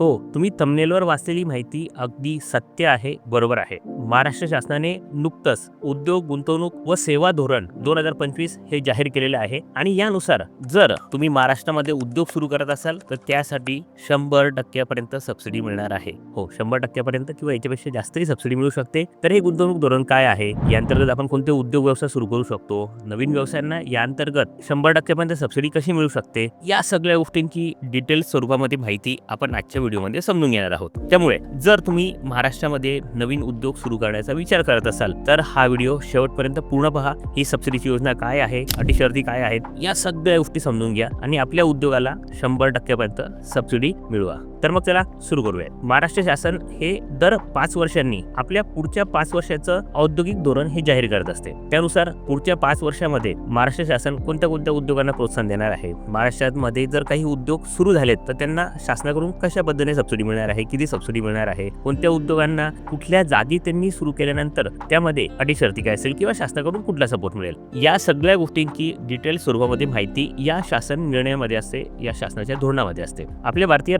हो तुम्ही तमनेलवर वाचलेली माहिती अगदी सत्य आहे बरोबर आहे. महाराष्ट्र शासनाने नुकतंच उद्योग गुंतवणूक व सेवा धोरण दोन हजार पंचवीस हे जाहीर केलेले आहे आणि यानुसार जर तुम्ही महाराष्ट्रामध्ये उद्योग सुरू करत असाल तर त्यासाठी शंभर टक्क्यापर्यंत सबसिडी मिळणार आहे. हो शंभर टक्क्यापर्यंत किंवा याच्यापेक्षा जास्तही सबसिडी मिळू शकते. तर हे गुंतवणूक धोरण काय आहे? या अंतर्गत आपण कोणते उद्योग व्यवसाय सुरू करू शकतो? नवीन व्यवसायांना या अंतर्गत शंभर टक्क्यापर्यंत सबसिडी कशी मिळू शकते? या सगळ्या गोष्टींची डिटेल स्वरूपामध्ये माहिती आपण आजच्या व्हिडिओमध्ये समजून घेणार आहोत. त्यामुळे जर तुम्ही महाराष्ट्रामध्ये नवीन उद्योग सुरू करण्याचा विचार करत असाल तर हा व्हिडिओ शेवटपर्यंत पूर्ण पहा. ही सबसिडीची योजना काय आहे अटी शर्ती काय आहेत या सगळ्या गोष्टी समजून घ्या आणि आपल्या उद्योगाला शंभर टक्क्यापर्यंत सबसिडी मिळवा. तर मग चला सुरू करूया महाराष्ट्र शासन हे दर पाच वर्षांनी आपल्या पुढच्या पाच वर्षाचं औद्योगिक धोरण हे जाहीर करत असते. त्यानुसार पुढच्या पाच वर्षामध्ये महाराष्ट्र शासन कोणत्या कोणत्या उद्योगांना प्रोत्साहन देणार आहे? महाराष्ट्रामध्ये जर काही उद्योग सुरू झालेत तर त्यांना शासनाकडून कशा पद्धतीने सबसिडी मिळणार आहे? किती सबसिडी मिळणार आहे? कोणत्या उद्योगांना कुठल्या जागी त्यांनी सुरू केल्यानंतर त्यामध्ये अटी शर्ती काय असेल किंवा शासनाकडून कुठला सपोर्ट मिळेल? या सगळ्या गोष्टींची डिटेल स्वरूपामध्ये माहिती या शासन निर्णयामध्ये असते या शासनाच्या धोरणामध्ये असते. आपल्या भारतीय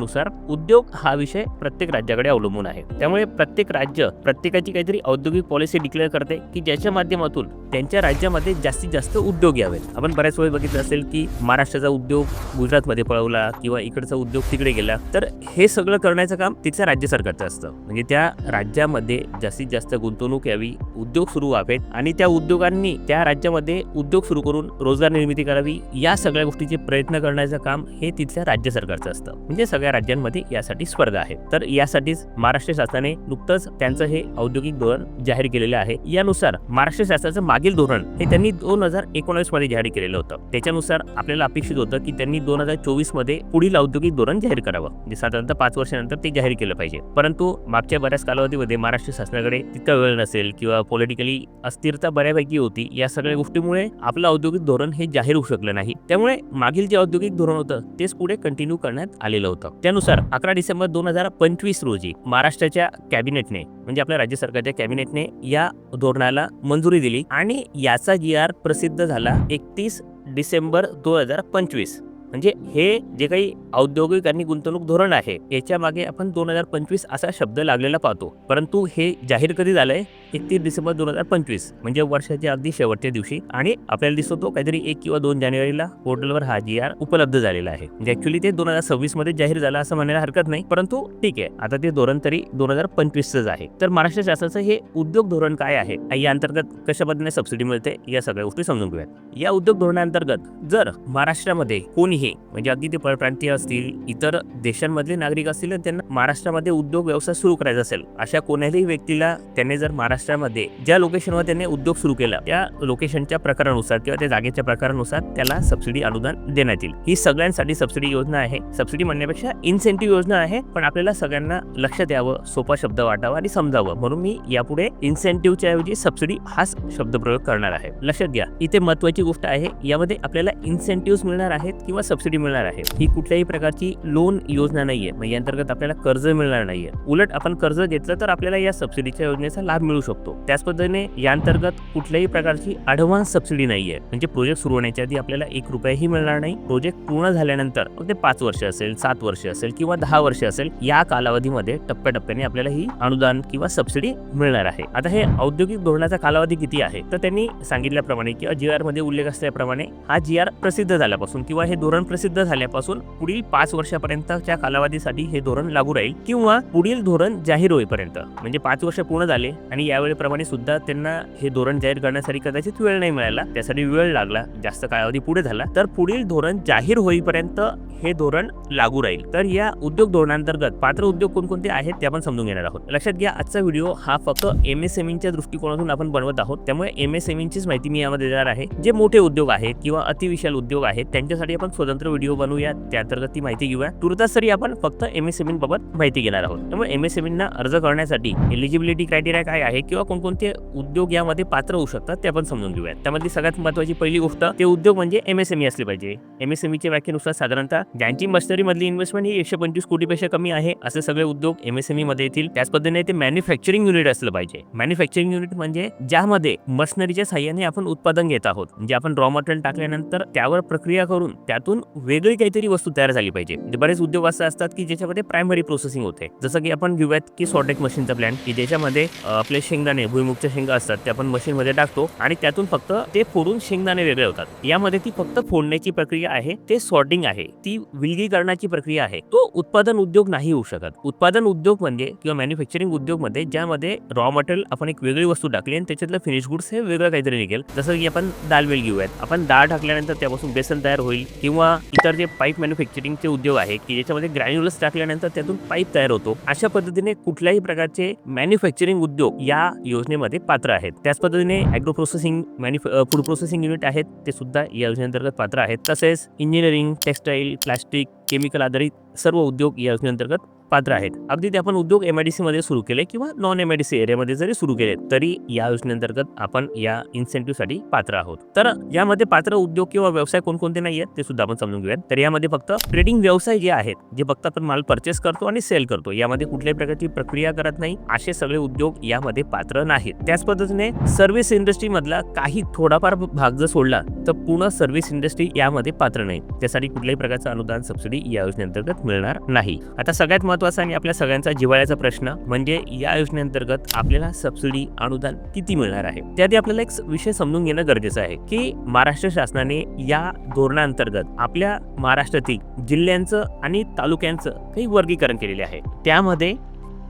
वेळेनुसार उद्योग हा विषय प्रत्येक राज्याकडे अवलंबून आहे. त्यामुळे प्रत्येक राज्य प्रत्येकाची काहीतरी औद्योगिक पॉलिसी डिक्लेअर करते की ज्याच्या माध्यमातून त्यांच्या राज्यामध्ये जास्तीत जास्त उद्योग यावेत. आपण बऱ्याच वेळेस बघितलं असेल की महाराष्ट्राचा उद्योग गुजरातमध्ये पळवला किंवा इकडचा उद्योग तिकडे गेला. तर हे सगळं करण्याचं काम तिथल्या राज्य सरकारचं असतं. म्हणजे त्या राज्यामध्ये जास्तीत जास्त गुंतवणूक यावी उद्योग सुरू व्हावेत आणि त्या उद्योगांनी त्या राज्यामध्ये उद्योग सुरू करून रोजगार निर्मिती करावी या सगळ्या गोष्टीचे प्रयत्न करण्याचं काम हे तिथल्या राज्य सरकारचं असतं. म्हणजे सगळ्या राज्यांमध्ये यासाठी स्पर्धा आहे. तर यासाठीच महाराष्ट्र शासनाने नुकतंच त्यांचं हे औद्योगिक धोरण जाहीर केलेलं आहे. यानुसार महाराष्ट्र शासनाचं मागील धोरण हे त्यांनी दोन हजार एकोणावीसमध्ये जाहीर केलेलं होतं. त्याच्यानुसार आपल्याला अपेक्षित होतं की त्यांनी दोन हजार चोवीसमध्ये पुढील औद्योगिक धोरण जाहीर करावं. जे साधारणतः पाच वर्षानंतर ते जाहीर केलं पाहिजे. परंतु मागच्या बऱ्याच कालावधीमध्ये महाराष्ट्र शासनाकडे तितका वेळ नसेल किंवा पॉलिटिकली अस्थिरता बऱ्यापैकी होती या सगळ्या गोष्टीमुळे आपलं औद्योगिक धोरण हे जाहीर होऊ शकलं नाही. त्यामुळे मागील जे औद्योगिक धोरण होतं तेच पुढे कंटिन्यू करण्यात आलेलं होतं. त्यानुसार अकरा डिसेंबर दोन हजार पंचवीस रोजी महाराष्ट्राच्या कॅबिनेटने म्हणजे आपल्या राज्य सरकारच्या कॅबिनेटने या धोरणाला मंजुरी दिली आणि याचा जी आर प्रसिद्ध झाला एकतीस डिसेंबर दोन हजार पंचवीस. म्हणजे हे जे काही औद्योगिक आणि गुंतवणूक धोरण आहे याच्या मागे आपण दोन हजार पंचवीस असा शब्द लागलेला पाहतो. परंतु हे जाहीर कधी झालंय? एकतीस डिसेंबर दोन हजार पंचवीस म्हणजे वर्षाच्या अगदी शेवटच्या दिवशी. आणि आपल्याला दिसतो तो काहीतरी एक किंवा दोन जानेवारीला पोर्टलवर हा जी आर उपलब्ध झालेला आहे. म्हणजे ऍक्च्युली ते दोन हजार सव्वीसमध्ये जाहीर झालं असं म्हणायला हरकत नाही परंतु ठीक आहे आता ते धोरण तरी दोन हजार पंचवीसच आहे. तर महाराष्ट्र शासनाचं हे उद्योग धोरण काय आहे? आणि या अंतर्गत कशा पद्धतीने सबसिडी मिळते? या सगळ्या गोष्टी समजून घेऊयात. या उद्योग धोरणाअंतर्गत जर महाराष्ट्रामध्ये कोणीही म्हणजे अगदी ते परप्रांतीय असतील इतर देशांमधले नागरिक असतील त्यांना महाराष्ट्रामध्ये उद्योग व्यवसाय सुरू करायचा असेल अशा कोणत्याही व्यक्तीला त्याने जर महाराष्ट्र महाराष्ट्रामध्ये ज्या लोकेशनवर त्यांनी उद्योग सुरू केला त्या लोकेशनच्या प्रकारानुसार किंवा त्या जागेच्या प्रकारानुसार त्याला सबसिडी अनुदान देण्यात येईल. ही सगळ्यांसाठी सबसिडी योजना आहे. सबसिडी म्हणण्यापेक्षा इन्सेंटिव्ह योजना आहे पण आपल्याला सगळ्यांना लक्ष द्यावं सोपा शब्द वाटावा आणि समजावं. म्हणून मी यापुढे इन्सेंटिव्हच्या ऐवजी सबसिडी हाच शब्दप्रयोग करणार आहे. लक्षात घ्या इथे महत्वाची गोष्ट आहे यामध्ये आपल्याला इन्सेंटिव्ह मिळणार आहेत किंवा सबसिडी मिळणार आहे. ही कुठल्याही प्रकारची लोन योजना नाहीये. म्हणजे या अंतर्गत आपल्याला कर्ज मिळणार नाहीये. उलट आपण कर्ज घेतलं तर आपल्याला या सबसिडीच्या योजनेचा लाभ मिळू शकतो. त्याच पद्धतीने या अंतर्गत कुठल्याही प्रकारची ऍडव्हान्स सबसिडी नाहीये. म्हणजे प्रोजेक्ट सुरू होण्याच्या आधी आपल्याला एक रुपयाही मिळणार नाही. प्रोजेक्ट पूर्ण झाल्यानंतर मग ते पाच वर्ष असेल सात वर्ष असेल किंवा दहा वर्ष असेल या कालावधीमध्ये टप्प्याटप्प्याने आपल्याला ही अनुदान किंवा सबसिडी मिळणार आहे. आता हे औद्योगिक धोरणाचा कालावधी किती आहे? तर त्यांनी सांगितल्याप्रमाणे किंवा जी आरमध्ये उल्लेख असल्याप्रमाणे हा जी आर प्रसिद्ध झाल्यापासून किंवा हे धोरण प्रसिद्ध झाल्यापासून पुढील पाच वर्षापर्यंतच्या कालावधीसाठी हे धोरण लागू राहील किंवा पुढील धोरण जाहीर होईपर्यंत. म्हणजे पाच वर्ष पूर्ण झाले आणि या त्यावेळेप्रमाणे सुद्धा त्यांना हे धोरण जाहीर करण्यासाठी कदाचित वेळ नाही मिळाला. त्यासाठी वेळ लागला जास्त कालावधी पुढे झाला. तर पुढील धोरण जाहीर होईपर्यंत हे धोरण लागू राहील. तर या उद्योग धोरणांतर्गत पात्र उद्योग कोणकोणते आहेत ते आपण समजून घेणार आहोत. लक्षात घ्या आजचा व्हिडिओ हा फक्त एम एस एम दृष्टिकोनातून आपण बनवत आहोत. त्यामुळे एम एस एम माहिती मी यामध्ये देणार आहे. जे मोठे उद्योग आहेत किंवा अतिविशाल उद्योग आहेत त्यांच्यासाठी आपण स्वतंत्र व्हिडिओ बनवूया. त्याअंतर्गत ती माहिती घेऊया. तुर्तास तरी आपण फक्त एम एस एम बाबत माहिती घेणार आहोत. त्यामुळे एम एस एम अर्ज करण्यासाठी एलिजिबिलिटी क्रायटेरिया काय आहे किंवा कोणकोणते उद्योग यामध्ये पात्र होऊ शकतात ते आपण समजून घेऊयात. त्यामध्ये सगळ्यात महत्वाची पहिली गोष्ट ते उद्योग म्हणजे एमएसएमई असले पाहिजे. एमएसएमईच्या व्याख्येनुसार साधारणतः ज्यांची मशनरी मधली इन्व्हेस्टमेंट ही एकशे पंचवीस कोटीपेक्षा कमी आहे असे सगळे उद्योग एमएसएमई मध्ये येतील. त्याच पद्धतीने ते मॅन्युफॅक्चरिंग युनिट असलं पाहिजे. मॅन्युफॅक्चरिंग युनिट म्हणजे ज्यामध्ये मशिनरीच्या साह्याने आपण उत्पादन घेत आहोत. म्हणजे आपण रॉ मटेरियल टाकल्यानंतर त्यावर प्रक्रिया करून त्यातून वेगळी काहीतरी वस्तू तयार झाली पाहिजे. म्हणजे बरेच उद्योग असे असतात की ज्याच्यामध्ये प्रायमरी प्रोसेसिंग होते. जसं की आपण घेऊयात की सॉटेक मशीनचा प्लॅन की ज्याच्यामध्ये आपले शेंग शेंगदाणे भुईमुगच्या शेंगा असतात ते आपण मशीनमध्ये टाकतो आणि त्यातून फक्त ते फोडून शेंगदाणे वेगळे होतात. यामध्ये ती फक्त फोडण्याची प्रक्रिया आहे ते सॉर्टिंग आहे ती विलगीकरणाची प्रक्रिया आहे. तो उत्पादन उद्योग नाही होऊ शकत. उत्पादन उद्योग म्हणजे किंवा मॅन्युफॅक्चरिंग उद्योगमध्ये ज्यामध्ये रॉ मटेरियल आपण एक वेगळी वस्तू टाकली आणि त्याच्यातलं फिनिश गुड्स हे वेगळं काहीतरी निघेल. जसं की आपण दालवेल घेऊयात. आपण डाळ टाकल्यानंतर त्यापासून बेसन तयार होईल किंवा इतर जे पाईप मॅन्युफॅक्चरिंगचे उद्योग आहे की ज्याच्यामध्ये ग्रॅन्युलस टाकल्यानंतर त्यातून पाईप तयार होतो. अशा पद्धतीने कुठल्याही प्रकारचे मॅन्युफॅक्चरिंग उद्योग या योजनेमध्ये पात्र आहेत. त्याच पद्धतीने ॲग्रो प्रोसेसिंग मॅन्युफ फूड प्रोसेसिंग युनिट आहेत ते सुद्धा या योजनेअंतर्गत पात्र आहेत. तसेच इंजिनिअरिंग टेक्सटाईल प्लास्टिक केमिकल आधारित सर्व उद्योग या योजनेअंतर्गत पात्र आहेत. अगदी ते आपण उद्योग एमआयडीसी मध्ये सुरू केले किंवा नॉन एमआयडीसी एरियामध्ये जरी सुरू केले तरी या योजनेअंतर्गत आपण या इन्सेंटिव्हसाठी पात्र आहोत. तर यामध्ये पात्र उद्योग किंवा व्यवसाय कोणकोणते नाही आहेत ते सुद्धा आपण समजून घेऊयात. तर यामध्ये फक्त ट्रेडिंग व्यवसाय जे आहेत जे फक्त आपण माल परचेस करतो आणि सेल करतो यामध्ये कुठल्याही प्रकारची प्रक्रिया करत नाही. असे सगळे उद्योग यामध्ये पात्र नाहीत. त्याच पद्धतीने सर्व्हिस इंडस्ट्री मधला काही थोडाफार भाग जर सोडला तर पूर्ण सर्व्हिस इंडस्ट्री यामध्ये पात्र नाही. त्यासाठी कुठल्याही प्रकारचं अनुदान सबसिडी या योजनेअंतर्गत मिळणार नाही. आता सगळ्यात महत्त्वाचा आणि आपल्या सगळ्यांचा जिव्हाळ्याचा प्रश्न म्हणजे या योजनेअंतर्गत आपल्याला सबसिडी अनुदान किती मिळणार आहे? त्याआधी आपल्याला एक विषय समजून घेणं गरजेचं आहे की महाराष्ट्र शासनाने या धोरणाअंतर्गत आपल्या महाराष्ट्रातील जिल्ह्यांचं आणि तालुक्यांचं काही वर्गीकरण केलेले आहे. त्यामध्ये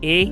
A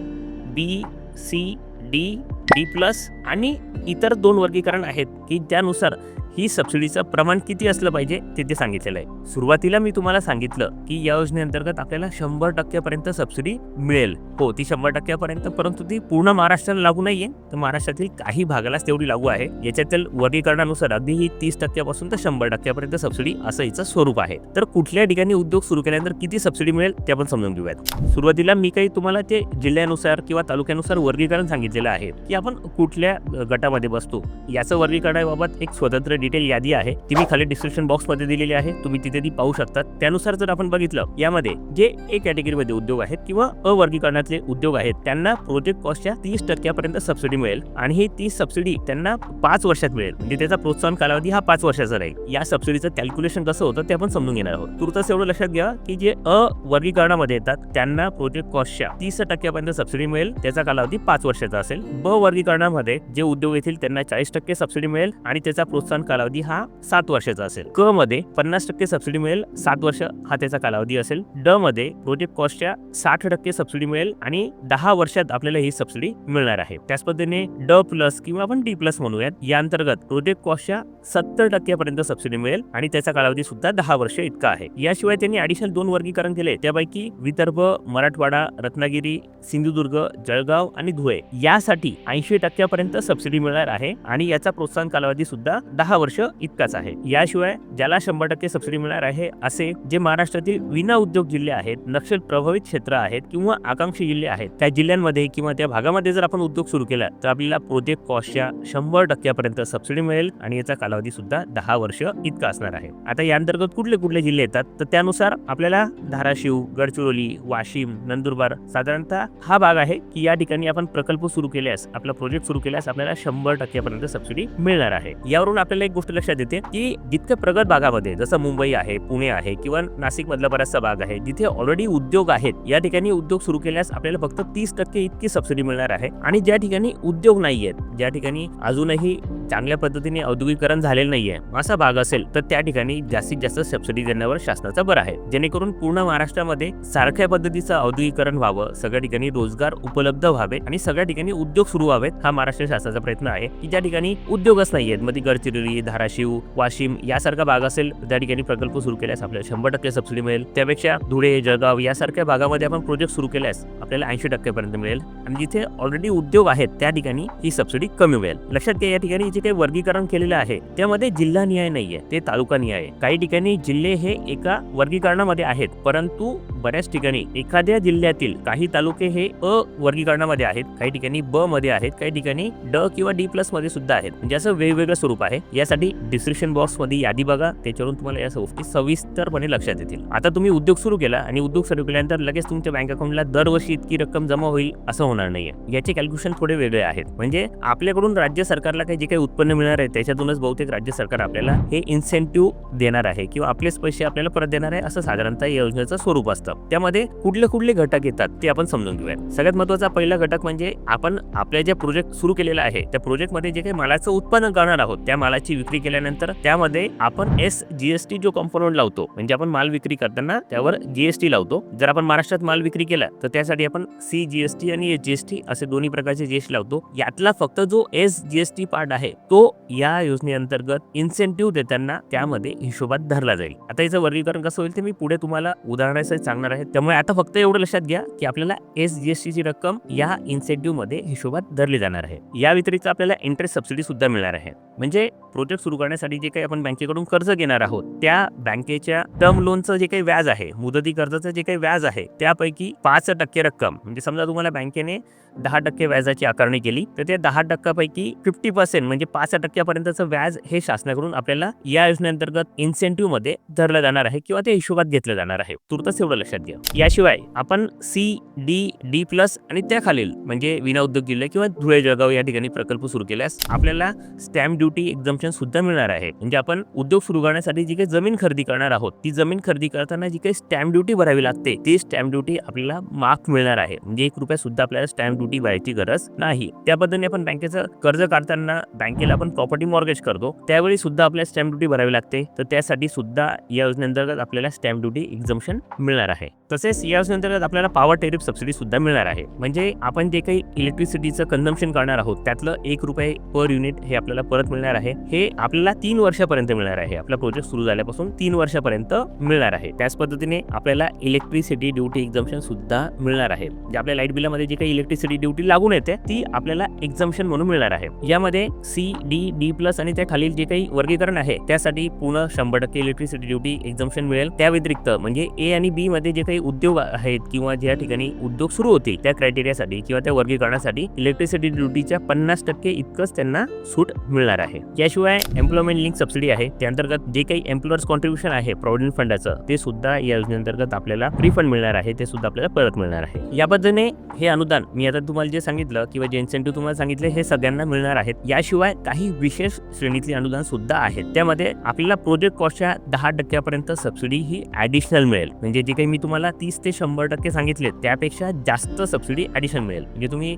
B C D D plus आणि इतर दोन वर्गीकरण आहेत की त्यानुसार ही सबसिडीचं प्रमाण किती असलं पाहिजे ते ते सांगितलेलं आहे. सुरुवातीला मी तुम्हाला सांगितलं की या योजनेअंतर्गत आपल्याला शंभर टक्क्यापर्यंत सबसिडी मिळेल. हो ती शंभर टक्क्यापर्यंत परंतु ती पूर्ण महाराष्ट्राला लागू नाहीये. तर महाराष्ट्रातील काही भागालाच तेवढी लागू आहे. याच्यातील वर्गीकरणानुसार अगदी ही तीस टक्क्यापासून तर शंभर टक्क्यापर्यंत सबसिडी असं हिचं स्वरूप आहे. तर कुठल्या ठिकाणी उद्योग सुरू केल्यानंतर किती सबसिडी मिळेल ते आपण समजून घेऊयात. सुरुवातीला मी काही तुम्हाला ते जिल्ह्यानुसार किंवा तालुक्यानुसार वर्गीकरण सांगितलेलं आहे की आपण कुठल्या गटामध्ये बसतो. याचं वर्गीकरणाबाबत एक स्वतंत्र डिटेल यादी आहे ती मी खाली डिस्क्रिप्शन बॉक्समध्ये दिलेली आहे तुम्ही तिथे ती पाहू शकता त्यानुसार जर आपण बघितलं यामध्ये जे ए कॅटेगरीमध्ये उद्योग आहेत किंवा अ वर्गीकरणातले उद्योग आहेत त्यांना प्रोजेक्ट कॉस्टच्या तीस टक्क्यापर्यंत सबसिडी मिळेल आणि ही तीस सबसिडी त्यांना पाच वर्षात मिळेल. म्हणजे त्याचा प्रोत्साहन कालावधी हा पाच वर्षाचा राहील. या सबसिडीचं कॅल्क्युलेशन कसं होतं ते आपण समजून घेणार आहोत. तुर्तास एवढं लक्षात घ्या की जे अ वर्गीकरणामध्ये येतात त्यांना प्रोजेक्ट कॉस्टच्या तीस टक्क्यापर्यंत सबसिडी मिळेल. त्याचा कालावधी पाच वर्षाचा असेल. ब वर्गीकरणामध्ये जे उद्योग येतील त्यांना चाळीस टक्के सबसिडी मिळेल आणि त्याचा प्रोत्साहन कालावधी हा सात वर्षाचा असेल. क मध्ये पन्नास टक्के सबसिडी मिळेल सात वर्ष हा त्याचा कालावधी असेल. ड मध्ये प्रोजेक्ट कॉस्टच्या साठ टक्के सबसिडी मिळेल आणि दहा वर्षात आपल्याला ही सबसिडी मिळणार आहे. त्याच पद्धतीने ड प्लस किंवा आपण डी प्लस म्हणूयात या अंतर्गत प्रोजेक्ट कॉस्टच्या सत्तर टक्क्यापर्यंत सबसिडी मिळेल आणि त्याचा कालावधी सुद्धा दहा वर्ष इतका आहे. याशिवाय त्यांनी ऍडिशनल दोन वर्गीकरण केले त्यापैकी विदर्भ मराठवाडा रत्नागिरी सिंधुदुर्ग जळगाव आणि धुळे. यासाठी ऐंशी टक्क्यापर्यंत सबसिडी मिळणार आहे आणि याचा प्रोत्साहन कालावधी सुद्धा दहा वर्ष इतकाच आहे. याशिवाय ज्याला शंभर टक्के सबसिडी मिळणार आहे असे जे महाराष्ट्रातील विना उद्योग जिल्हे आहेत नक्षल प्रभावित क्षेत्र आहेत किंवा आकांक्षी जिल्हे आहेत त्या जिल्ह्यांमध्ये किंवा त्या भागामध्ये जर आपण उद्योग सुरू केला तर आपल्याला प्रोजेक्ट कॉस्टच्या शंभर टक्क्यापर्यंत सबसिडी मिळेल आणि याचा कालावधी सुद्धा दहा वर्ष इतका असणार आहे. आता या अंतर्गत कुठले कुठले जिल्हे येतात तर त्यानुसार आपल्याला धाराशिव गडचिरोली वाशिम नंदुरबार साधारणतः हा भाग आहे की या ठिकाणी आपण प्रकल्प सुरू केल्यास आपला प्रोजेक्ट सुरू केल्यास आपल्याला शंभर टक्क्यापर्यंत सबसिडी मिळणार आहे. यावरून आपल्याला एक गोष्ट लक्षात येते की जितक्या प्रगत भागामध्ये जसं मुंबई आहे पुणे आहे किंवा नाशिक मधला बराचसा भाग आहे जिथे ऑलरेडी उद्योग आहेत या ठिकाणी उद्योग सुरू केल्यास आपल्याला फक्त तीस टक्के इतकी सबसिडी मिळणार आहे. आणि ज्या ठिकाणी उद्योग नाही आहेत ज्या ठिकाणी अजूनही चांगल्या पद्धतीने औद्योगिकरण झालेलं नाहीये असा भाग असेल तर त्या ठिकाणी जास्तीत जास्त सबसिडी देण्यावर शासनाचा भर आहे. जेणेकरून पूर्ण महाराष्ट्रामध्ये सारख्या पद्धतीचं औद्योगिकरण व्हावं सगळ्या ठिकाणी रोजगार उपलब्ध व्हावे आणि सगळ्या ठिकाणी उद्योग सुरू व्हावेत हा महाराष्ट्र शासनाचा प्रयत्न आहे की ज्या ठिकाणी उद्योगच नाहीयेत मध्ये गडचिरोली सांगली धाराशिव वाशिम यासारखा भाग असेल त्या ठिकाणी प्रकल्प सुरू केल्यास आपल्याला शंभर टक्के सबसिडी मिळेल. त्यापेक्षा धुळे जळगाव यासारख्या भागामध्ये आपण प्रोजेक्ट सुरू केल्यास आपल्याला ऐंशी टक्क्यापर्यंत मिळेल. आणि जिथे ऑलरेडी उद्योग आहेत त्या ठिकाणी ही सबसिडी कमी मिळेल. लक्षात घ्या या ठिकाणी जे काही वर्गीकरण केलेलं आहे त्यामध्ये जिल्हा निहाय नाहीये ते तालुका निहाय आहे काही ठिकाणी जिल्हे हे एका वर्गीकरणामध्ये आहेत परंतु बऱ्याच ठिकाणी एखाद्या जिल्ह्यातील काही तालुके हे अ वर्गीकरणामध्ये आहेत काही ठिकाणी ब मध्ये आहेत काही ठिकाणी ड किंवा डी प्लसमध्ये सुद्धा आहेत. म्हणजे असं वेगवेगळं स्वरूप आहे. या यासाठी डिस्क्रिप्शन बॉक्समध्ये यादी बघा. त्याच्यावरून तुम्हाला या गोष्टी सविस्तरपणे लक्षात येतील. आता तुम्ही उद्योग सुरू केला आणि उद्योग सुरू केल्यानंतर लगेच तुमच्या बँक अकाउंटला दरवर्षी इतकी रक्कम जमा होईल असं होणार नाहीये. याचे कॅल्क्युलेशन थोडे वेगळे आहेत. म्हणजे आपल्याकडून राज्य सरकारला काही जे काही उत्पन्न मिळणार आहे त्याच्यातूनच बहुतेक राज्य सरकार आपल्याला हे इन्सेंटिव्ह देणार आहे किंवा आपलेच पैसे आपल्याला परत देणार आहे असं साधारणतः या योजनेचं स्वरूप असतं. त्यामध्ये कुठले कुठले घटक येतात ते आपण समजून घेऊया सगळ्यात महत्त्वाचा पहिला घटक म्हणजे आपण आपल्या जे प्रोजेक्ट सुरू केलेला आहे त्या प्रोजेक्टमध्ये जे काही मालाचं उत्पन्न करणार आहोत त्या मालाची विक्री केल्यानंतर त्यामध्ये आपण एस जीएसटी जो कंपोनंट लावतो म्हणजे आपण माल विक्री करताना त्यावर जीएसटी लावतो. जर आपण महाराष्ट्रात माल विक्री केला तर त्यासाठी आपण सी जीएसटी आणि एस जीएसटी असे दोन्ही प्रकारचे जीएसटी लावतो. यातला फक्त जो एस जीएसटी पार्ट आहे तो या योजनेअंतर्गत इन्सेंटिव्ह देताना त्यामध्ये हिशोबात धरला जाईल. आता याचं वर्गीकरण कसं होईल ते मी पुढे तुम्हाला उदाहरणासहित सांगणार आहे. त्यामुळे आता फक्त एवढं लक्षात घ्या की आपल्याला एस जीएसटी ची रक्कम या इन्सेंटिव्हमध्ये हिशोबात धरली जाणार आहे. या व्यतिरिक्त आपल्याला इंटरेस्ट सबसिडी सुद्धा मिळणार आहे. म्हणजे प्रोजेक्ट सुरू करण्यासाठी जे काही आपण बँकेकडून कर्ज घेणार आहोत त्या बँकेच्या टर्म लोनचं जे काही व्याज आहे मुदती कर्जाचं जे काही व्याज आहे त्यापैकी पाच टक्के रक्कम म्हणजे समजा तुम्हाला बँकेने दहा टक्के व्याजाची आकारणी केली तर त्या दहा टक्क्यापैकी फिफ्टी पर्सेंट म्हणजे पाच टक्क्यापर्यंतचं व्याज हे शासनाकडून आपल्याला या योजनेअंतर्गत इन्सेंटिव्हमध्ये धरलं जाणार आहे किंवा ते हिशोबात घेतलं जाणार आहे. तुर्तच एवढं लक्षात घ्या. याशिवाय आपण सी डी डी प्लस आणि त्याखालील म्हणजे विना उद्योग जिल्हा किंवा धुळे जळगाव या ठिकाणी प्रकल्प सुरू केल्यास आपल्याला स्टॅम्प ड्युटी एक्झम्पशन सुद्धा मिळणार आहे. म्हणजे आपण उद्योग सुरू करण्यासाठी जी काही जमीन खरेदी करणार आहोत ती जमीन खरेदी करताना जी काही स्टॅम्प ड्युटी भरावी लागते ती स्टॅम्प ड्युटी आपल्याला माफ मिळणार आहे. म्हणजे एक रुपया सुद्धा आपल्याला स्टॅम्प ड्युटी भरायची गरज नाही. त्या पद्धतीने आपण बँकेचं कर्ज काढताना बँकेला आपण प्रॉपर्टी मॉर्गेज करतो. त्यावेळी सुद्धा आपल्याला स्टॅम्प ड्युटी भरावी लागते. तर त्यासाठी सुद्धा या योजनेअंतर्गत आपल्याला स्टॅम्प ड्युटी एक्झम्पशन मिळणार आहे. तसेच या आपल्याला पॉवर टेरिफ सबसिडीसुद्धा मिळणार आहे. म्हणजे आपण जे काही इलेक्ट्रिसिटीचं कन्झम्पशन करणार आहोत त्यातलं एक रुपये पर युनिट हे आपल्याला परत मिळणार आहे. हे आपल्याला तीन वर्षापर्यंत मिळणार आहे. आपला प्रोजेक्ट सुरू झाल्यापासून तीन वर्षापर्यंत मिळणार आहे. त्याच पद्धतीने आपल्याला इलेक्ट्रिसिटी ड्युटी एक्झम्पशन सुद्धा मिळणार आहे. जे आपल्या लाइट बिलामध्ये जी काही इलेक्ट्रिसिटी ड्युटी लागून येते ती आपल्याला एक्झम्पशन म्हणून मिळणार आहे. यामध्ये सी डी डी प्लस आणि त्या खालील जे काही वर्गीकरण आहे त्यासाठी पूर्ण शंभर टक्के इलेक्ट्रिसिटी ड्युटी एक्झम्पशन मिळेल. त्या व्यतिरिक्त म्हणजे ए आणि बी मध्ये जे काही उद्योग आहेत किंवा ज्या ठिकाणी उद्योग सुरू होते त्या क्रायटेरियासाठी किंवा त्या वर्गीकरणासाठी इलेक्ट्रिसिटी ड्युटीच्या पन्नास टक्के इतकंच त्यांना सूट मिळणार आहे. याशिवाय एम्प्लॉयमेंट लिंक सबसिडी आहे. त्या अंतर्गत जे काही एम्प्लॉयर्स कॉन्ट्रीब्युशन आहे प्रॉव्हिडंट फंडाचं ते सुद्धा या योजनेअंतर्गत आपल्याला रिफंड मिळणार आहे. ते सुद्धा आपल्याला परत मिळणार आहे. या पद्धतीने हे अनुदान मी आता तुम्हाला जे सांगितलं किंवा जे इन्सेंटिव्ह तुम्हाला सांगितले हे सगळ्यांना मिळणार आहेत. याशिवाय काही विशेष श्रेणीतली अनुदान सुद्धा आहेत. त्यामध्ये आपल्याला प्रोजेक्ट कॉस्टच्या दहा टक्क्यापर्यंत सबसिडी ही ऍडिशनल मिळेल. म्हणजे जे काही मी तुम्हाला तीस ते शंभर टक्के सांगितले त्यापेक्षा जास्त सबसिडी ॲडिशन मिळेल. म्हणजे तुम्ही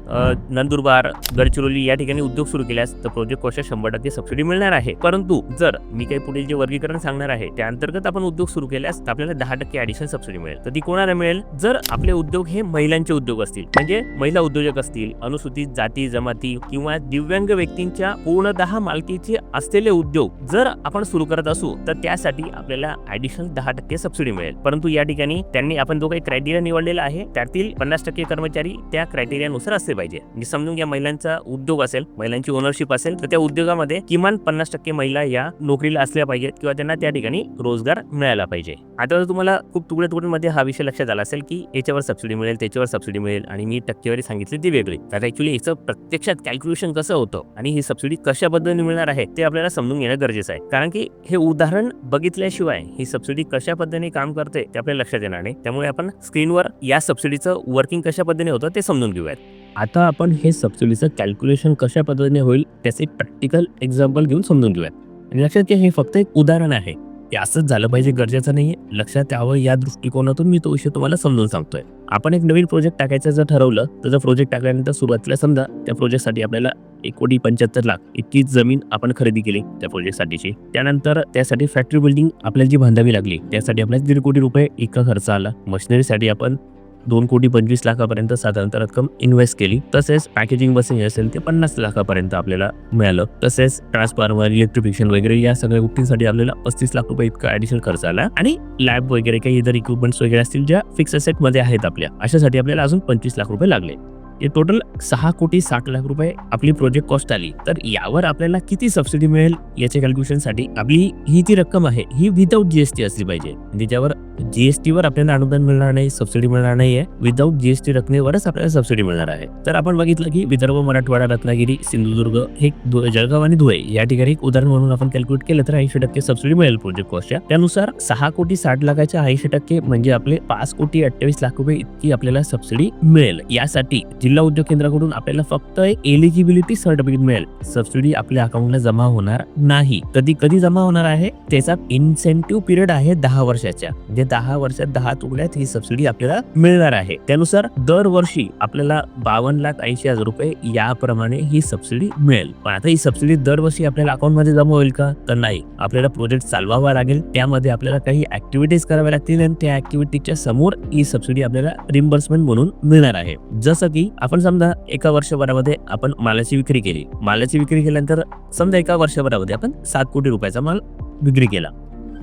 नंदुरबार गडचिरोली या ठिकाणी उद्योग सुरू केल्यास तर प्रोजेक्ट कॉस्टच्या शंभर टक्के सबसिडी मिळणार आहे. परंतु जर मी काही पुढील जे वर्गीकरण सांगणार आहे त्या अंतर्गत आपण उद्योग सुरू केल्यास तर आपल्याला दहा टक्के ॲडिशन सबसिडी मिळेल. तर ती कोणाला मिळेल? जर आपले उद्योग हे महिलांचे उद्योग असतील म्हणजे महिला उद्योजक असतील अनुसूचित जाती जमाती किंवा दिव्यांग व्यक्तींच्या पूर्णतः मालकीचे असलेले उद्योग जर आपण सुरू करत असू तर त्यासाठी आपल्याला ऍडिशनल दहा टक्के सबसिडी मिळेल. परंतु या ठिकाणी त्यांनी आपण जो काही क्रायटेरिया निवडलेला आहे त्यातील पन्नास टक्के कर्मचारी त्या क्रायटेरियानुसार असले पाहिजे. म्हणजे समजून घ्या महिलांचा उद्योग असेल महिलांची ओनरशिप असेल तर त्या उद्योगामध्ये किमान पन्नास टक्के महिला या नोकरीला असल्या पाहिजेत किंवा त्यांना त्या ठिकाणी रोजगार मिळायला पाहिजे. आता जर तुम्हाला खूप तुकड्या तुकड्यांमध्ये हा विषय लक्षात आला असेल की याच्यावर सबसिडी मिळेल त्याच्यावर सबसिडी मिळेल आणि मी टक्केवारी सांगितली ती वेगळी. तर ऍक्च्युली याचं प्रत्यक्षात कॅल्क्युलेशन कसं होतं आणि ही सबसिडी कशा पद्धतीने मिळणार आहे ते आपल्याला समजून घेणं गरजेचं आहे. कारण की हे उदाहरण बघितल्याशिवाय ही सबसिडी कशा पद्धतीने काम करते ते आपल्याला लक्षात येणार नाही. त्यामुळे आपण स्क्रीनवर या सबसिडीचं वर्किंग कशा पद्धतीने होतं ते समजून घेऊयात. आता आपण हे सबसिडीचं कॅल्क्युलेशन कशा पद्धतीने होईल त्याचे प्रॅक्टिकल एक्झाम्पल घेऊन समजून घेऊयात. आणि लक्षात घ्या हे फक्त एक उदाहरण आहे. हे असंच झालं पाहिजे गरजेचं नाहीये. लक्षात यावं या दृष्टिकोनातून मी तो विषय तुम्हाला समजून सांगतोय. आपण एक नवीन प्रोजेक्ट टाकायचं जर ठरवलं तर जर प्रोजेक्ट टाकल्यानंतर सुरुवातीला समजा त्या प्रोजेक्टसाठी आपल्याला एक कोटी पंच्याहत्तर लाख इतकी जमीन आपण खरेदी केली त्या प्रोजेक्टसाठीची त्यानंतर त्यासाठी फॅक्टरी बिल्डिंग आपल्याला जी बांधावी लागली त्यासाठी आपल्याला दीड कोटी रुपये इतका खर्च आला. मशिनरीसाठी आपण दोन कोटी पंचवीस लाखापर्यंत साधारणतः रक्कम इन्व्हेस्ट केली. तसेच पॅकेजिंग बसिंग असेल ते पन्नास लाखापर्यंत आपल्याला मिळालं. तसेच ट्रान्सफॉर्मर इलेक्ट्रिफिकेशन वगैरे या सगळ्या गोष्टींसाठी आपल्याला पस्तीस लाख रुपये इतका ऍडिशनल खर्च आला. आणि लॅब वगैरे काही इतर इक्विपमेंट्स वगैरे असतील ज्या फिक्स असेटमध्ये आहेत आपल्या. अशासाठी आपल्याला अजून पंचवीस लाख रुपये लागले. हे टोटल सहा कोटी साठ लाख रुपये आपली प्रोजेक्ट कॉस्ट आली. तर यावर आपल्याला किती सबसिडी मिळेल याच्या कॅल्क्युलेशनसाठी आपली ही जी रक्कम आहे ही विदाऊट जीएसटी असली पाहिजे. ज्याच्यावर ज्यावर जीएसटी वर आपल्याला अनुदान मिळणार नाही सबसिडी मिळणार नाहीये विदाऊट जीएसटी रकमेवरच आपल्याला सबसिडी मिळणार आहे. तर आपण बघितलं की विदर्भ मराठवाडा रत्नागिरी सिंधुदुर्ग हे दु- जळगाव आणि धुळे या ठिकाणी एक उदाहरण म्हणून आपण कॅल्क्युलेट केलं तर ऐंशी टक्के सबसिडी मिळेल प्रोजेक्ट कॉस्टच्या त्यानुसार सहा कोटी साठ लाखाच्या ऐंशी टक्के म्हणजे आपले पाच कोटी अठ्ठावीस लाख रुपये इतकी आपल्याला सबसिडी मिळेल. यासाठी जिल्हा उद्योग केंद्राकडून आपल्याला फक्त एलिजिबिलिटी सर्टिफिकेट मिळेल. सबसिडी आपल्या अकाउंटला जमा होणार नाही. कधी कधी जमा होणार आहे. त्याचा इन्सेंटिव्ह पिरियड आहे दहा वर्षाच्या. म्हणजे दहा वर्षात दहा तुकड्यात ही सबसिडी आपल्याला मिळणार आहे. त्यानुसार दरवर्षी आपल्याला बावन्न लाख ऐंशी हजार रुपये याप्रमाणे ही सबसिडी मिळेल. पण आता ही सबसिडी दरवर्षी आपल्याला अकाउंटमध्ये जमा होईल का? तर नाही. आपल्याला प्रोजेक्ट चालवावा लागेल. त्यामध्ये आपल्याला काही ऍक्टिव्हिटीज कराव्या लागतील आणि त्या ऍक्टिव्हिटीच्या समोर ही सबसिडी आपल्याला रिम्बर्समेंट म्हणून मिळणार आहे. जसं की आपण समजा एका वर्षभरामध्ये आपण मालाची विक्री केली. मालाची विक्री केल्यानंतर समजा एका वर्षभरामध्ये आपण सात कोटी रुपयाचा माल विक्री केला.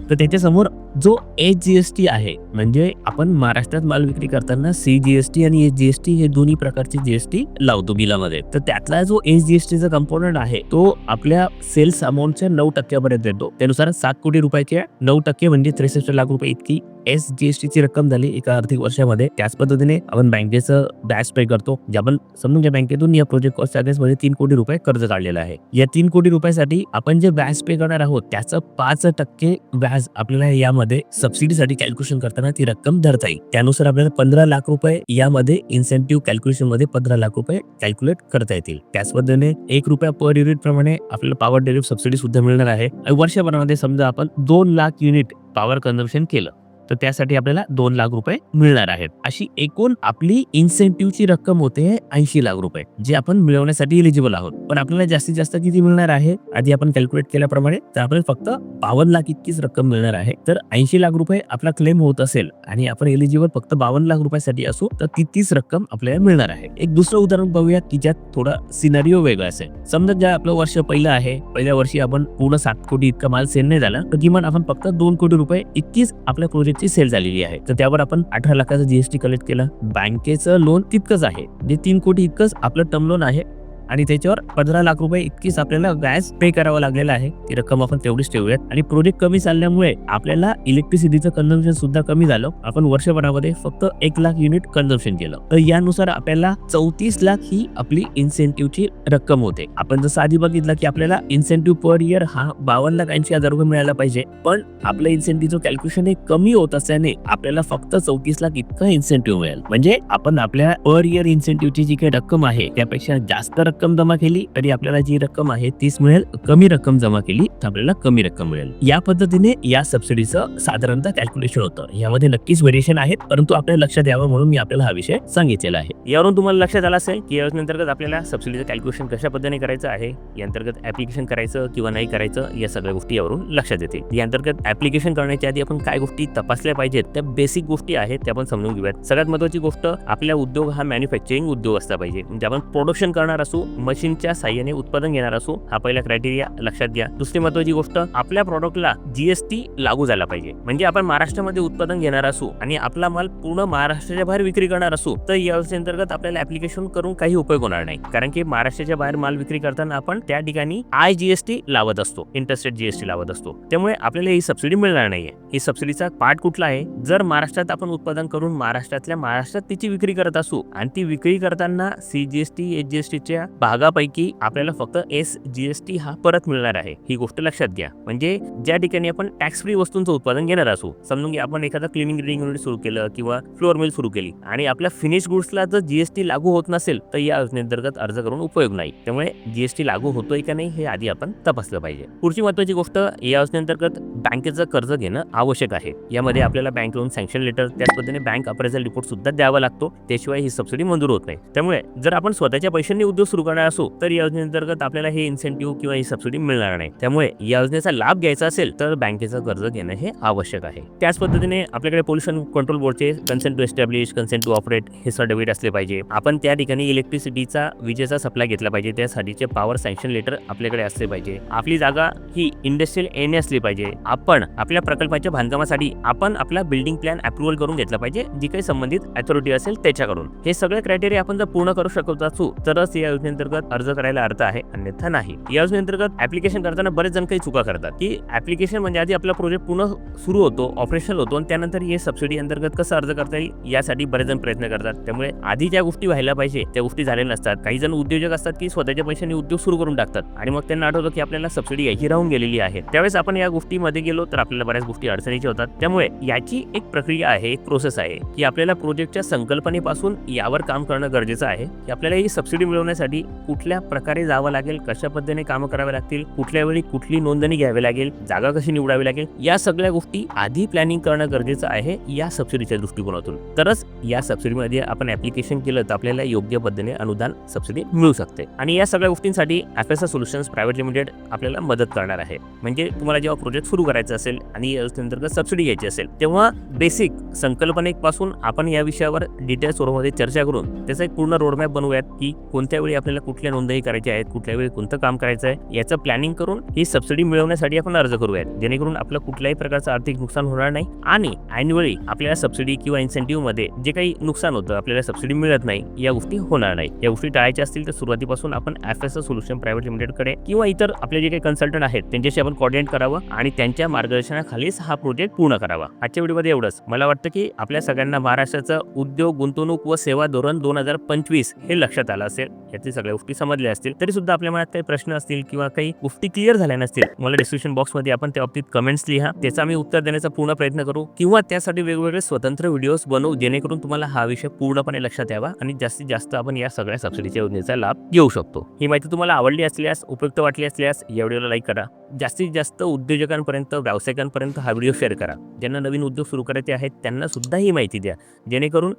तर त्याच्यासमोर जो एच जी एस टी आहे म्हणजे आपण महाराष्ट्रात माल विक्री करताना सी जी एस टी आणि एच जी एस टी हे दोन्ही प्रकारची जी एस टी लावतो बिलामध्ये. तर त्यातला जो एच जी एस टीचा कंपोनंट आहे तो आपल्या सेल्स अमाऊंटच्या नऊ टक्क्यापर्यंत येतो. त्यानुसार सात कोटी रुपयाच्या नऊ टक्के म्हणजे त्रेसष्ट लाख रुपये इतकी एस जी एस टीची रक्कम झाली एका आर्थिक वर्षामध्ये. त्याच पद्धतीने आपण बँकेचं बॅच पे करतो जे आपण समजून घ्या बँकेतून या प्रोजेक्ट कॉस्ट चार्जेस मध्ये तीन कोटी रुपये कर्ज काढलेलं आहे. या तीन कोटी रुपयासाठी आपण जे व्याज पे करणार आहोत त्याचं पाच टक्के व्याज आपल्याला यामध्ये सबसिडीसाठी कॅल्क्युलेशन करताना ती रक्कम धरता येईल. त्यानुसार आपल्याला पंधरा लाख रुपये यामध्ये इन्सेंटिव्ह कॅल्क्युलेशनमध्ये पंधरा लाख रुपये कॅल्क्युलेट करता येतील. त्याच पद्धतीने एक रुपया पर युनिट प्रमाणे आपल्याला पॉवर डेरिव्ह सबसिडी सुद्धा मिळणार आहे. आणि वर्षभरामध्ये समजा आपण दोन लाख युनिट पॉवर कन्झम्पशन केलं. तर त्यासाठी आपल्याला दोन लाख रुपये मिळणार आहेत. अशी एकूण आपली इन्सेंटिव्हची रक्कम होते ऐंशी लाख रुपये जे आपण मिळवण्यासाठी एलिजिबल आहोत. पण आपल्याला जास्तीत जास्त किती मिळणार आहे? आधी आपण कॅल्क्युलेट केल्याप्रमाणे तर आपल्याला फक्त बावन्न लाख इतकीच रक्कम मिळणार आहे. तर ऐंशी लाख रुपये आपला क्लेम होत असेल आणि आपण एलिजिबल फक्त बावन्न लाख रुपयासाठी असू तर ती तीच रक्कम आपल्याला मिळणार आहे. एक दुसरं उदाहरण बघूया की ज्यात थोडा सिनारिओ वेगळा असेल. समजा ज्या आपलं वर्ष पहिलं आहे पहिल्या वर्षी आपण पूर्ण सात कोटी इतका माल सेल नाही झाला तर किमान आपण फक्त दोन कोटी रुपये इतकीच आपल्या प्रोजेक्ट प्रोजेक्टची सेल झालेली आहे. तर त्यावर आपण अठरा लाखाचं जीएसटी कलेक्ट केला. बँकेचं लोन तितकंच आहे. जे तीन कोटी इतकंच आपलं टर्म लोन आहे. आणि त्याच्यावर पंधरा लाख रुपये इतकीच आपल्याला गॅस पे करावं लागलेलं आहे. ती रक्कम आपण तेवढीच ठेवूयात. आणि प्रोजेक्ट कमी चालल्यामुळे आपल्याला इलेक्ट्रिसिटीचं कन्झम्पन सुद्धा कमी झालं. आपण वर्षभरामध्ये फक्त एक लाख युनिट कन्झम्पन केलं. तर यानुसार आपल्याला चौतीस लाख ही आपली इन्सेंटिव्हची रक्कम होते. आपण जसं आधी बघितलं की आपल्याला इन्सेंटिव्ह पर इयर हा बावन्न लाख ऐंशी हजार रुपये मिळायला पाहिजे. पण आपलं इन्सेंटिव्हचं कॅल्क्युलेशन हे कमी होत असल्याने आपल्याला फक्त चौतीस लाख इतकं इन्सेंटिव्ह मिळेल. म्हणजे आपण आपल्या पर इयर इन्सेंटिव्हची जी काही रक्कम आहे त्यापेक्षा जास्त रक्कम रक्कम जमा केली तरी आपल्याला जी रक्कम आहे तीच मिळेल. कमी रक्कम जमा केली तर आपल्याला कमी रक्कम मिळेल. या पद्धतीने या सबसिडीचं साधारणतः कॅल्क्युलेशन होतं. यामध्ये नक्कीच व्हेरिएशन आहेत परंतु आपल्याला लक्षात यावं म्हणून मी आपल्याला हा विषय सांगितलेला आहे. यावरून तुम्हाला लक्षात आलं असेल की योजनेअंतर्गत आपल्याला सबसिडीचं कॅल्क्युलेशन कशा पद्धतीने करायचं आहे या अंतर्गत ऍप्लिकेशन करायचं किंवा नाही करायचं या सगळ्या गोष्टी यावरून लक्षात येते या अंतर्गत ऍप्लिकेशन करण्याच्या आधी आपण काय गोष्टी तपासल्या पाहिजेत त्या बेसिक गोष्टी आहेत त्या आपण समजून घेऊयात. सगळ्यात महत्वाची गोष्ट आपल्या उद्योग हा मॅन्युफॅक्चरिंग उद्योग असला पाहिजे. म्हणजे आपण प्रोडक्शन करणार असू मशीनच्या साह्याने उत्पादन घेणार असू हा पहिला क्रायटेरिया लक्षात घ्या. दुसरी महत्वाची गोष्ट आपल्या प्रॉडक्टला जीएसटी लागू झाला पाहिजे. म्हणजे आपण महाराष्ट्रामध्ये उत्पादन घेणार असू आणि आपला माल पूर्ण महाराष्ट्राच्या बाहेर विक्री करणार असू तर या अंतर्गत आपल्याला ऍप्लिकेशन करून काही उपयोग होणार नाही. कारण की महाराष्ट्राच्या बाहेर माल विक्री करताना आपण त्या ठिकाणी आय जीएसटी लावत असतो इंटरस्टेट जीएसटी लावत असतो. त्यामुळे आपल्याला ही सबसिडी मिळणार नाहीये. ही सबसिडीचा पार्ट कुठला आहे? जर महाराष्ट्रात आपण उत्पादन करून महाराष्ट्रातल्या महाराष्ट्रात तिची विक्री करत असू आणि ती विक्री करताना सी जीएसटी एच जीएसटीच्या भागापैकी आपल्याला फक्त एस जी एस टी हा परत मिळणार आहे. ही गोष्ट लक्षात घ्या. म्हणजे ज्या ठिकाणी आपण टॅक्स फ्री वस्तूंचं उत्पादन घेणार असू समजून की आपण एखादा क्लिनिंग रिडिंग युनिट सुरू केलं किंवा फ्लोअर मिल सुरू केली आणि आपल्या फिनिश गुड्सला जर जीएसटी लागू होत नसेल तर या योजनेअंतर्गत अर्ज करून उपयोग नाही. त्यामुळे जीएसटी लागू होतोय का नाही हे आधी आपण तपासलं पाहिजे. पुढची महत्वाची गोष्ट या योजनेअंतर्गत बँकेचं कर्ज घेणं आवश्यक आहे. यामध्ये आपल्याला बँक लोन सँक्शन लेटर त्याच पद्धतीने बँक अप्रेझल रिपोर्ट सुद्धा द्यावा लागतो. त्याशिवाय ही सबसिडी मंजूर होत नाही. त्यामुळे जर आपण स्वतःच्या पैशांनी उद्योग सुरू करणार असो तर या योजनेअंतर्गत आपल्याला हे इन्सेंटिव्ह किंवा ही सबसिडी मिळणार नाही. त्यामुळे या योजनेचा लाभ घ्यायचा असेल तर बँकेचं कर्ज घेणं हे आवश्यक आहे. त्याच पद्धतीने आपल्याकडे पोल्युशन कंट्रोल बोर्डचे consent to establish consent to operate हे सर्टिफिकेट असले पाहिजे. आपण त्या ठिकाणी इलेक्ट्रिसिटीचा विजेचा सप्लाय घेतला पाहिजे त्यासाठीचे पॉवर सँक्शन लेटर आपल्याकडे असले पाहिजे. आपली जागा ही इंडस्ट्रियल एन असली पाहिजे. आपण आपल्या प्रकल्पाच्या बांधकामासाठी आपण आपला बिल्डिंग प्लॅन अप्रुव्हल करून घेतला पाहिजे जी काही संबंधित अथॉरिटी असेल त्याच्याकडून. हे सगळे क्रायटेरिया आपण जर पूर्ण करू शकत असू तरच या योजनेअंतर्गत अर्ज करायला अर्थ आहे अन्यथा नाही. या योजनेअंतर्गत ऍप्लिकेशन करताना बरेच जण काही चुका करतात. की ऍप्लिकेशन म्हणजे आधी आपला प्रोजेक्ट पूर्ण सुरू होतो ऑपरेशनल होतो आणि त्यानंतर हे सबसिडी अंतर्गत कसं अर्ज करता येईल यासाठी बरेच जण प्रयत्न करतात. त्यामुळे आधी ज्या गोष्टी व्हायला पाहिजे त्या गोष्टी झालेल्या नसतात. काही जण उद्योजक असतात की स्वतःच्या पैशाने उद्योग सुरू करून टाकतात. आणि मग त्यांना आठवतं की आपल्याला सबसिडी यायची राहून गेलेली आहे. त्यावेळेस आपण या गोष्टीमध्ये गेलो तर आपल्याला बऱ्याच गोष्टी अडचणीच्या होतात. त्यामुळे याची एक प्रक्रिया आहे एक प्रोसेस आहे की आपल्याला प्रोजेक्टच्या संकल्पनेपासून यावर काम करणं गरजेचं आहे की आपल्याला ही सबसिडी मिळवण्यासाठी कुठल्या प्रकारे जावं लागेल कशा पद्धतीने कामं करावे लागतील कुठल्या वेळी कुठली नोंदणी घ्यावी लागेल जागा कशी निवडावी लागेल या सगळ्या गोष्टी आधी प्लॅनिंग करणं गरजेचं आहे या सबसिडीच्या दृष्टिकोनातून. तरच या सबसिडीमध्ये आपण ऍप्लिकेशन केलं तर आपल्याला योग्य पद्धतीने अनुदान सबसिडी मिळू शकते. आणि या सगळ्या गोष्टींसाठी एफ सोल्युशन्स प्रायव्हेट लिमिटेड आपल्याला मदत करणार आहे. म्हणजे तुम्हाला जेव्हा प्रोजेक्ट सुरू करायचं असेल आणि अंतर्गत सबसिडी घ्यायची असेल तेव्हा बेसिक संकल्पनेपासून आपण या विषयावर डिटेल स्वरूपामध्ये चर्चा करून त्याचा एक पूर्ण रोडमॅप बनवूयात की कोणत्या वेळी आपल्याला आपल्याला कुठल्या नोंदणी करायच्या आहेत कुठल्या वेळी कोणतं काम करायचं आहे याचं प्लॅनिंग करून ही सबसिडी मिळवण्यासाठी आपण अर्ज करूयात. जेणेकरून आपलं कुठल्याही प्रकारचं आर्थिक नुकसान होणार नाही आणि ऐनवेळी आपल्याला सबसिडी किंवा इन्सेंटिव्हमध्ये जे काही नुकसान होतं आपल्याला सबसिडी मिळत नाही या गोष्टी होणार नाही. या गोष्टी टाळायच्या असतील तर सुरुवातीपासून आपण एफ एस सोल्युशन प्रायव्हेट लिमिटेडकडे किंवा इतर आपले जे काही कन्सल्टंट आहेत त्यांच्याशी आपण कॉर्डिनेट करावं आणि त्यांच्या मार्गदर्शनाखालीच हा प्रोजेक्ट पूर्ण करावा. आजच्या व्हिडिओमध्ये एवढंच. मला वाटतं की आपल्या सगळ्यांना महाराष्ट्राचं उद्योग गुंतवणूक व सेवा धोरण दोन हजार पंचवीस हे लक्षात आलं असेल. यातील सगळ्या गोष्टी समजल्या असतील तरी सुद्धा आपल्या मनात काही प्रश्न असतील किंवा काही गोष्टी क्लिअर झाल्या नसतील मला डिस्क्रिप्शन बॉक्समध्ये आपण त्या बाबतीत कमेंट्स लिहा. त्याचा आम्ही उत्तर देण्याचा पूर्ण प्रयत्न करू. किंवा त्यासाठी वेगवेगळे स्वतंत्र व्हिडिओज बनवू जेणेकरून तुम्हाला हा विषय पूर्णपणे लक्षात यावा आणि जास्तीत जास्त आपण या सगळ्या सबसिडीच्या योजनेचा लाभ घेऊ शकतो. ही माहिती तुम्हाला आवडली असल्यास उपयुक्त वाटली असल्यास या व्हिडिओला लाईक करा. जास्तीत जास्त उद्योजकांपर्यंत व्यावसायिकांपर्यंत हा व्हिडिओ शेअर करा. ज्यांना नवीन उद्योग सुरू करायचे आहेत त्यांना सुद्धा ही माहिती द्या. जेणेकरून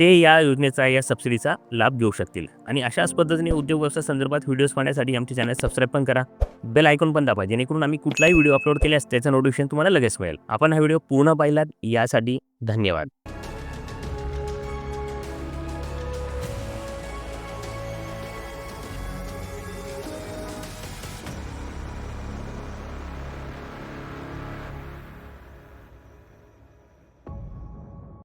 ते या योजनेचा या सबसिडीचा लाभ घेऊ शकतील. आणि अशाच पद्धतीने उद्योग व्यवसाय संदर्भात व्हिडिओज पाहण्यासाठी आमचे चॅनल सबस्क्राईब पण करा. बेल आयकॉन पण दाबा जेणेकरून आम्ही कुठलाही व्हिडिओ अपलोड केल्यास त्याचं नोटिफिकेशन तुम्हाला लगेच मिळेल. आपण हा व्हिडिओ पूर्ण पाहिलात यासाठी धन्यवाद.